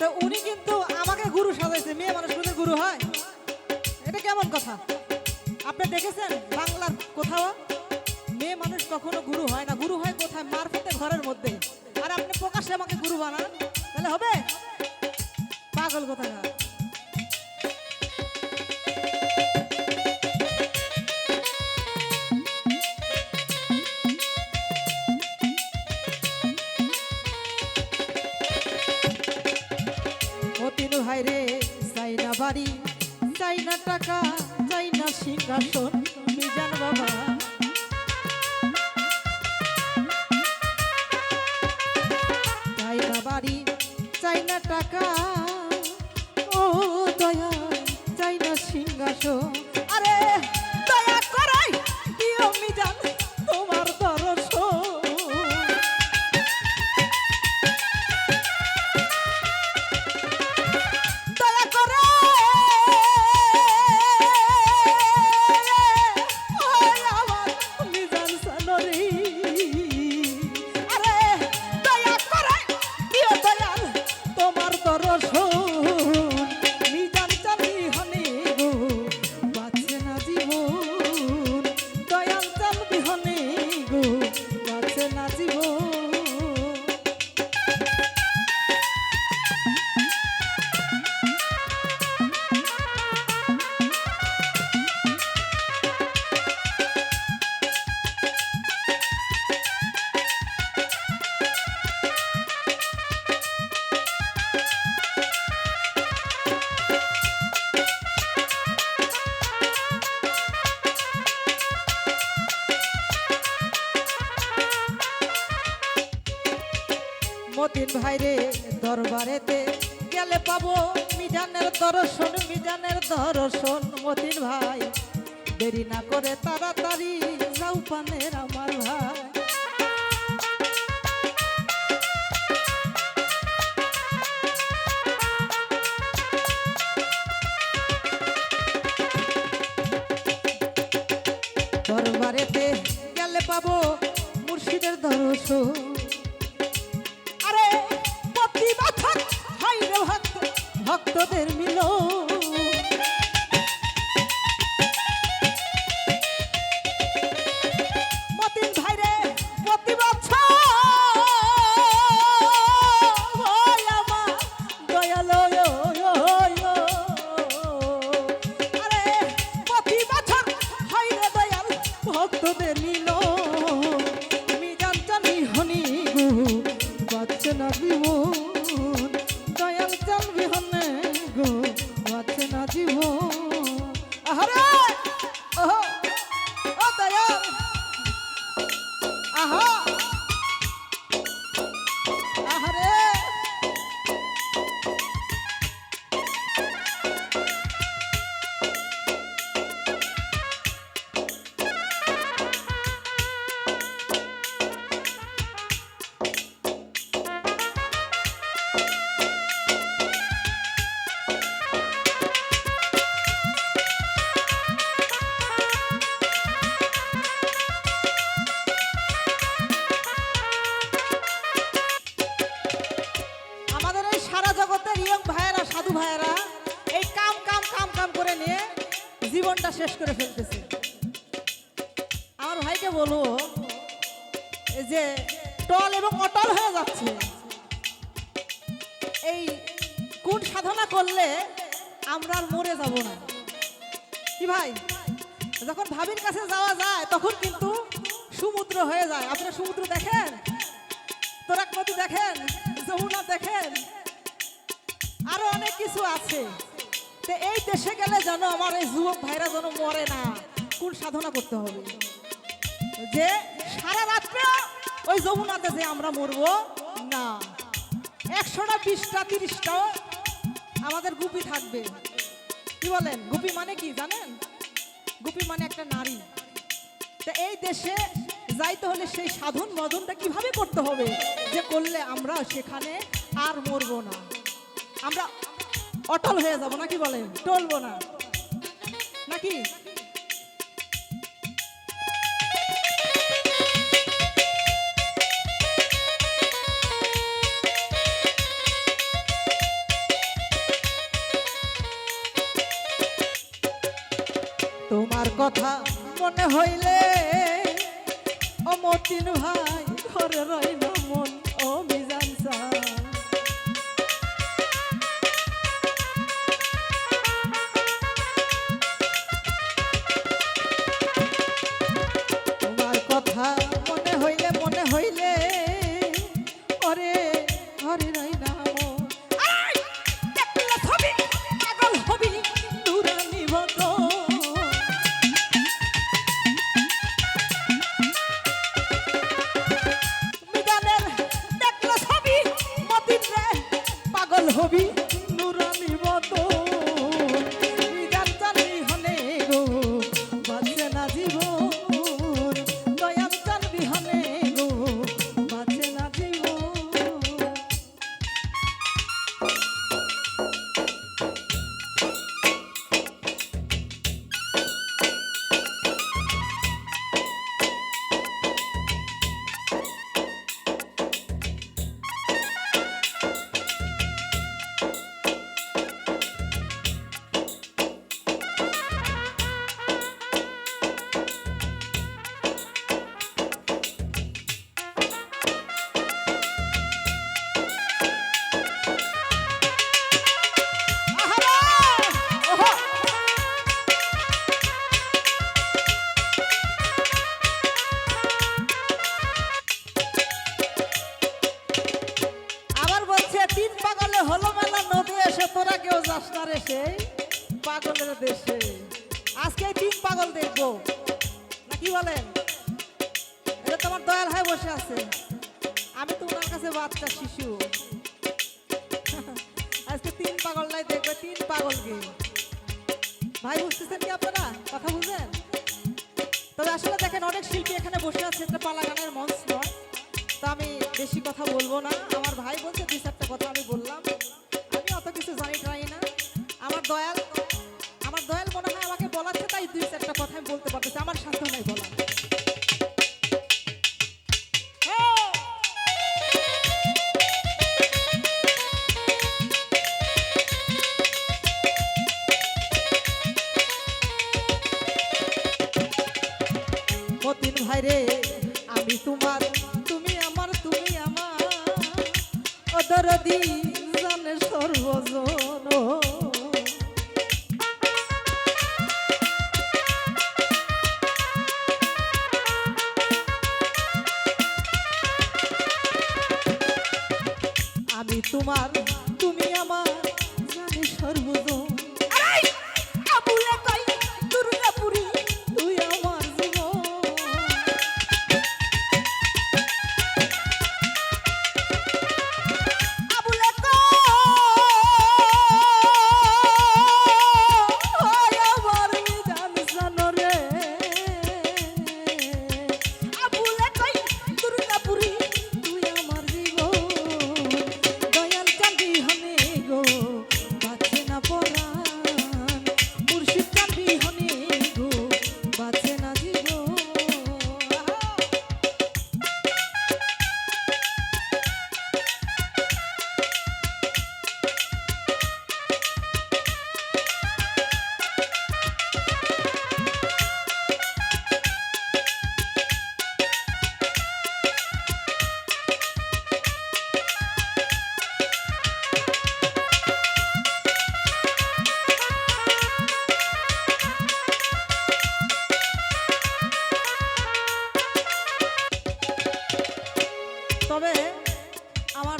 তো উনি কিন্তু আমাকে গুরু সাজাইছে, মেয়ে মানুষ কোথায় গুরু হয়। এটা কেমন কথা? আপনি দেখেছেন বাংলার কোথাও মেয়ে মানুষ কখনো গুরু হয় না? গুরু হয় কোথায়? মারফতে ঘরের মধ্যে। আর আপনি প্রকাশ্যে আমাকে গুরু বানান, তাহলে হবে? পাগল কোথায় বাড়ি। চাই না টাকা চাই না সিংহাসন মিজান বাবা। চাই না বাড়ি চাই না টাকা মতিন ভাইরে দরবারেতে গেলে পাবো মিজানের দর্শন মিজানের দর্শন, মতিন ভাই। দেরি না করে তাড়াতাড়ি যাও পানের আমার ভাই। নিয়ে জীবনটা শেষ করে ফেলতেছে। আমার ভাইকে বলব যে টল এবং অটল হয়ে যাচ্ছে। এই কোন সাধনা করলে আমরা আর মরে যাব না। কি ভাই? যখন ভাবির কাছে যাওয়া যায়, তখন কিন্তু সমুদ্র হয়ে যায়। আপনারা সমুদ্র দেখেন? তোরাক নদী দেখেন? যমুনা দেখেন? আরও অনেক কিছু আছে। তো এই দেশে গেলে যেন আমার এই যুবক ভাইরা যেন মরে না। কোন সাধনা করতে হবে? যে সারা রাত্রে ওই যমুনাতে যে আমরা মরবো, না। একশোটা বিশটা তিরিশটাও আমাদের গুপি থাকবে। কি বলেন? গুপি মানে কি জানেন? গুপি মানে একটা নারী। তা এই দেশে যাইতে হলে সেই সাধন মদনটা কীভাবে করতে হবে? যে করলে আমরা সেখানে আর মরবো না। আমরা অটল হয়ে যাব, নাকি বলেন? টলবো না। নাকি? তোমার কথা মনে হইলে ও মতিন ভাই ঘরে রই না মন। পাগলের দেশে। আজকে তিন পাগল দেখব। না, কি বলেন? এটা তোমার দয়াল হয়ে বসে আছে। আমি তো কাছে বাচ্চা শিশু। আজকে তিন পাগল নাই, দেখবে তিন পাগলকে ভাই, বুঝতেছেন কি আপনারা? কথা বুঝলেন তবে আসলে দেখেন, অনেক শিল্পী এখানে বসে আছে, এটা পালা গানের মঞ্চ নয়। তো আমি বেশি কথা বলব না। আমার ভাই বলছে, দুই চারটা কথা আমি বললাম। আমি অত কিছু জানি টাই না। আমার দয়াল দয়াল মনে হয় আমাকে বলাচ্ছে, তাই দুই চারটা কথা আমি বলতে পারতেছি। আমার সাধ্য নাই বলা হ্যাঁ। মতিন ভাই রে, আমি তোমার, তুমি আমার তুমি আমার। অদরদি আমি তোমার তুমি আমার।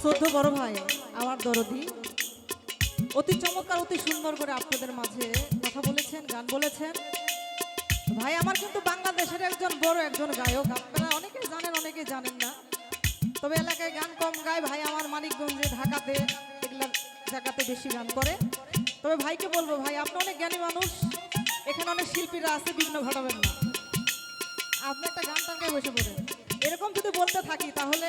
শ্রদ্ধ বড় ভাই, আমার দরদি। অতি চমৎকার, অতি সুন্দর করে আপনাদের মাঝে কথা বলেছেন, গান বলেছেন। ভাই, আমার কিন্তু বাংলাদেশের একজন বড় একজন গায়ক। আপনারা অনেকে জানেন অনেকে জানেন না। তবে এলাকায় গান কম গায় ভাই আমার মানিকগঞ্জে, ঢাকাতে, এগুলা জায়গাতে বেশি গান করে। তবে ভাইকে বলব ভাই, আপনি অনেক জ্ঞানী মানুষ। এখানে অনেক শিল্পীরা আছে বিঘ্ন ঘটাবেন না। আপনি একটা গান টান গায়ে বসে পড়েন। এরকম যদি বলতে থাকি, তাহলে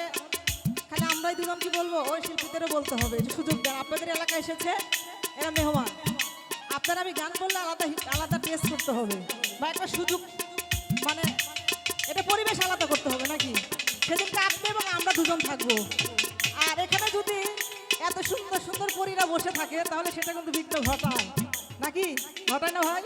খালি আমরাই দুজন কি বলব? ওই শিল্পীদেরও বলতে হবে সুযোগ দেন। আপনাদের এলাকায় এসেছে, এরা মেহমান। আপনারা আমি গান করলে আলাদা আলাদা টেস্ট করতে হবে। বা একটা সুযোগ মানে এটা পরিবেশ আলাদা করতে হবে নাকি? সেদিনকে আপনি এবং আমরা দুজন থাকব। আর এখানে যদি এত সুন্দর সুন্দর পরীরা বসে থাকে, তাহলে সেটা কিন্তু বিঘ্ন ঘটায় নাকি? ঘটায় না ভাই?